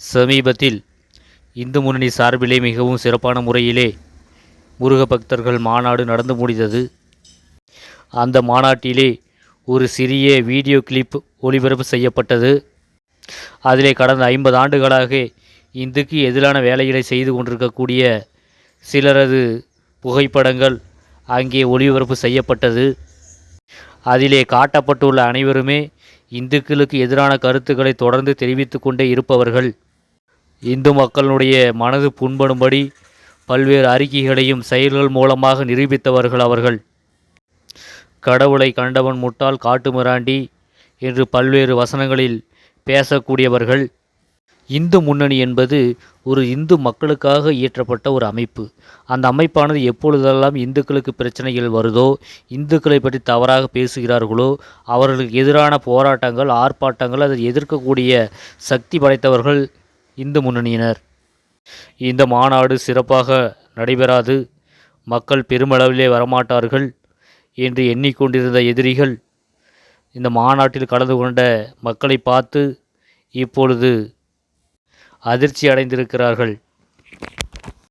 சமீபத்தில் இந்து முன்னணி சார்பிலே மிகவும் சிறப்பான முறையிலே முருக பக்தர்கள் மாநாடு நடந்து முடிந்தது. அந்த மாநாட்டிலே ஒரு சிறிய வீடியோ கிளிப் ஒளிபரப்பு செய்யப்பட்டது. அதிலே கடந்த ஐம்பது ஆண்டுகளாக இந்துக்கு எதிரான வேலைகளை செய்து கொண்டிருக்கக்கூடிய சிலரது புகைப்படங்கள் அங்கே ஒளிபரப்பு செய்யப்பட்டது. அதிலே காட்டப்பட்டுள்ள அனைவருமே இந்துக்களுக்கு எதிரான கருத்துக்களை தொடர்ந்து தெரிவித்து கொண்டே இருப்பவர்கள். இந்து மக்களுடைய மனது புண்படும்படி பல்வேறு அறிக்கைகளையும் செயல்கள் மூலமாக நிரூபித்தவர்கள் அவர்கள். கடவுளை கண்டவன் முட்டாள் காட்டுமிராண்டி என்று பல்வேறு வசனங்களில் பேசக்கூடியவர்கள். இந்து முன்னணி என்பது ஒரு இந்து மக்களுக்காக இயற்றப்பட்ட ஒரு அமைப்பு. அந்த அமைப்பானது எப்பொழுதெல்லாம் இந்துக்களுக்கு பிரச்சனைகள் வருதோ இந்துக்களை பற்றி தவறாக பேசுகிறார்களோ அவர்களுக்கு எதிரான போராட்டங்கள் ஆர்ப்பாட்டங்கள் அதை எதிர்க்கக்கூடிய சக்தி படைத்தவர்கள் இந்து முன்னணியினர். இந்த மாநாடு சிறப்பாக நடைபெறாது. மக்கள் பெருமளவிலே வரமாட்டார்கள். என்று எண்ணிக்கொண்டிருந்த எதிரிகள் இந்த மாநாட்டில் கலந்து கொண்ட மக்களை பார்த்து இப்பொழுது அதிர்ச்சி அடைந்திருக்கிறார்கள்